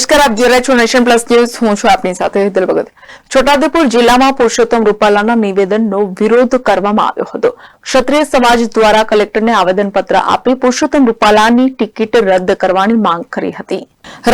નમસ્કાર, આપ જોઈ રહ્યા છો નેશન પ્લસ ન્યૂઝ. હું છું આપની સાથે હેતલ ભગત. છોટાઉદેપુર જિલ્લામાં પુરુષોત્તમ રૂપાલાના નિવેદનનો વિરોધ કરવામાં આવ્યો હતો. ક્ષત્રિય સમાજ દ્વારા કલેક્ટરને આવેદનપત્ર આપી પુરુષોત્તમ રૂપાલાની ટિકિટ રદ કરવાની માંગ કરી હતી.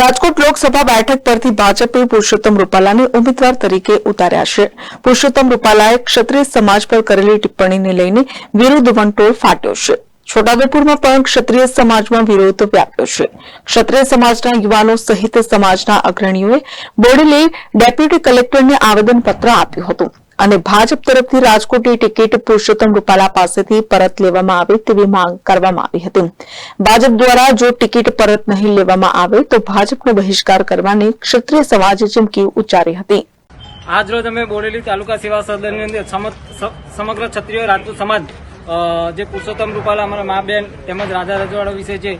રાજકોટ લોકસભા બેઠક પરથી ભાજપે પુરુષોત્તમ રૂપાલાને ઉમેદવાર તરીકે ઉતાર્યા છે. પુરુષોત્તમ રૂપાલાએ ક્ષત્રિય સમાજ પર કરેલી ટિપ્પણીને લઈને વિરોધ વંટોળ ફાટ્યો છે. છોટાઉદેપુરમાં પણ ક્ષત્રિય સમાજમાં વિરોધ વ્યાપ્યો છે. ક્ષત્રિય સમાજના યુવાનો સહિત સમાજના અગ્રણીઓએ બોડેલી ડેપ્યુટી કલેક્ટરને આવેદનપત્ર આપ્યું હતું અને ભાજપ તરફથી રાજકોટની ટિકિટ પુરુષોત્તમ રૂપાલા પાસેથી પરત લેવામાં આવે તેવી માંગ કરવામાં આવી હતી. ભાજપ દ્વારા જો ટિકિટ પરત નહીં લેવામાં આવે તો ભાજપનો બહિષ્કાર કરવાની ક્ષત્રિય સમાજે ચીમકી ઉચ્ચારી હતી. આજ રોજ અમે બોડેલી તાલુકા સેવા સદનની અંદર સમગ્ર ક્ષત્રિય રાજપૂત સમાજ જે પુરુષોત્તમ રૂપાલા અમારા મા બેન તેમજ રાજા રજવાડા વિશે જે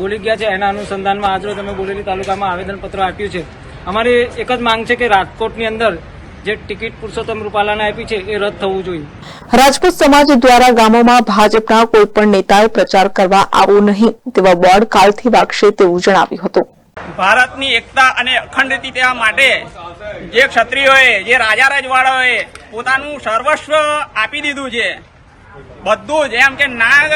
બોલી ગયા છે એના અનુસંધાનમાં આજરોજ અમે બોલેલી તાલુકામાં આવેદનપત્ર આપ્યું છે. અમારી એક જ માંગ છે કે રાજકોટની અંદર જે ટિકિટ પુરુષોત્તમ રૂપાલાને આપી છે એ રદ થવું જોઈએ. રાજપૂત સમાજ દ્વારા ગામોમાં ભાજપના કોઈ પણ નેતાએ પ્રચાર કરવા આવવું નહીં તેવા બોર્ડ કાલથી વાગશે તેવું જણાવ્યું હતું. ભારતની એકતા અને અખંડિતતા માટે જે ક્ષત્રિયોએ જે રાજા રજવાડાઓએ પોતાનું સર્વસ્વ આપી દીધું છે. બધું જ. એમ કે નાગ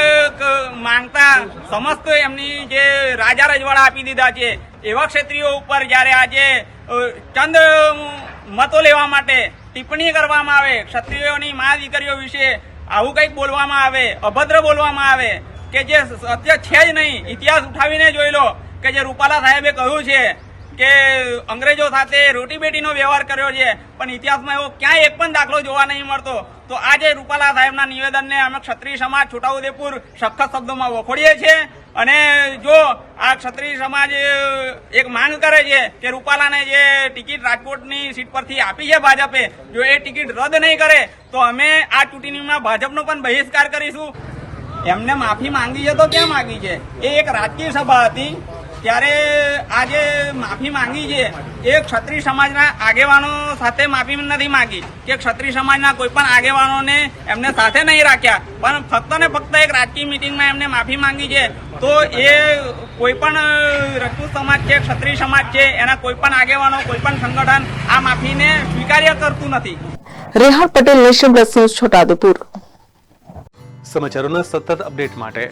માંગતા સમસ્ત એમની જે રાજા રજવાડા આપી દીધા છે, એવા ક્ષેત્રીઓ ઉપર જ્યારે આજે ચંદ મતો લેવા માટે ટિપ્પણી કરવામાં આવે, ક્ષત્રિયોની મા દીકરીઓ વિશે આવું કંઈક બોલવામાં આવે, અભદ્ર બોલવામાં આવે, કે જે સત્ય છે જ નહીં, ઇતિહાસ ઉઠાવીને જોઈ લો, કે જે રૂપાલા સાહેબે કહ્યું છે કે અંગ્રેજો સાથે રોટીબેટીનો વ્યવહાર કર્યો છે, પણ ઇતિહાસમાં એવો ક્યાંય એક પણ દાખલો જોવા નહીં મળતો. તો આજે રૂપાલા સાહેબના નિવેદનને અમે ક્ષત્રિય સમાજ છોટાઉદેપુર સખત શબ્દોમાં વખોડીએ છીએ. અને જો આ ક્ષત્રિય સમાજ એક માંગ કરે છે કે રૂપાલાને જે ટિકિટ રાજકોટની સીટ પરથી આપી છે ભાજપે, જો એ ટિકિટ રદ નહીં કરે, તો અમે આ ચૂંટણીમાં ભાજપનો પણ બહિષ્કાર કરીશું. એમને માફી માંગી છે તો ક્યાં માંગી છે? એ એક રાજકીય સભા હતી. ત્યારે આજે માફી માંગી છે. એ ક્ષત્રિય સમાજના આગેવાનો સાથે માફી નથી માંગી. કે ક્ષત્રિય સમાજના કોઈ પણ આગેવાનોને એમને સાથે નહીં રાખ્યા. પણ ફક્ત ને ફક્ત એક રાજકીય મિટિંગમાં એમને માફી માંગી છે. તો એ કોઈ પણ રજપૂત સમાજ છે ક્ષત્રિય સમાજ છે એના કોઈ પણ આગેવાનો કોઈ પણ સંગઠન આ માફીને સ્વીકાર્ય કરતું નથી. Rehan Patel nation plus news Chhotaudepur. સમાચારોના સતત અપડેટ માટે